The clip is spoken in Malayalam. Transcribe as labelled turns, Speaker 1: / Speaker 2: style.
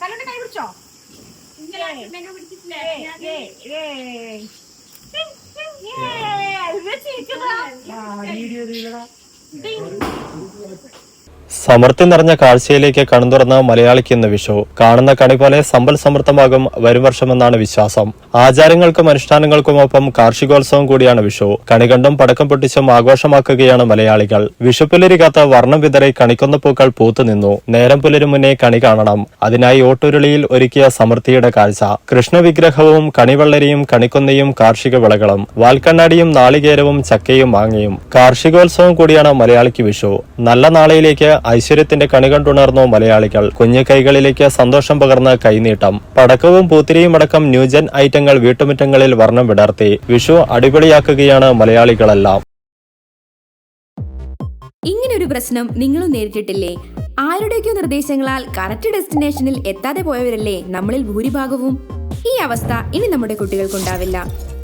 Speaker 1: കല്ലുണ്ട് കൈ പിടിച്ചോ?
Speaker 2: ഞാൻ
Speaker 3: സമൃദ്ധി നിറഞ്ഞ കാഴ്ചയിലേക്ക് കൺതുറന്ന മലയാളിക്ക് ഇന്ന് വിഷു. കാണുന്ന കണി പോലെ സമ്പൽ സമൃദ്ധമാകും വരും വർഷമെന്നാണ് വിശ്വാസം. ആചാരങ്ങൾക്കും അനുഷ്ഠാനങ്ങൾക്കുമൊപ്പം കാർഷികോത്സവം കൂടിയാണ് വിഷു. കണി കണ്ടും പടക്കം പൊട്ടിച്ചും ആഘോഷമാക്കുകയാണ് മലയാളികൾ. വിഷുപ്പുലരി കാത്ത വർണം വിതറി കണിക്കുന്ന പൂക്കൾ പൂത്തു നിന്നു. നേരം പുലരും മുന്നേ കണി കാണണം. അതിനായി ഓട്ടുരുളിയിൽ ഒരുക്കിയ സമൃദ്ധിയുടെ കാഴ്ച. കൃഷ്ണവിഗ്രഹവും കണിവെള്ളരിയും കണിക്കൊന്നയും കാർഷിക വിളകളും വാൽക്കണ്ണാടിയും നാളികേരവും ചക്കയും മാങ്ങയും. കാർഷികോത്സവം കൂടിയാണ് മലയാളിക്ക് വിഷു. നല്ല നാളെയിലേക്ക് ഐശ്വര്യത്തിന്റെ കണി കണ്ടുണർന്നു മലയാളികൾ. കുഞ്ഞു കൈകളിലേക്ക് സന്തോഷം പകർന്ന കൈനീട്ടം. പടക്കവും പൂത്തിരിയും അടക്കം ന്യൂജൻ ഐറ്റങ്ങൾ വീട്ടുമുറ്റങ്ങളിൽ വർണം വിടർത്തി. വിഷു അടിപൊളിയാക്കുകയാണ് മലയാളികളെല്ലാം.
Speaker 4: ഇങ്ങനൊരു പ്രശ്നം നിങ്ങളും നേരിട്ടിട്ടില്ലേ? ആരുടെയൊക്കെയോ നിർദ്ദേശങ്ങളാൽ കറക്റ്റ് ഡെസ്റ്റിനേഷനിൽ എത്താതെ പോയവരല്ലേ നമ്മളിൽ ഭൂരിഭാഗവും? ഈ അവസ്ഥ ഇനി നമ്മുടെ കുട്ടികൾക്കുണ്ടാവില്ല.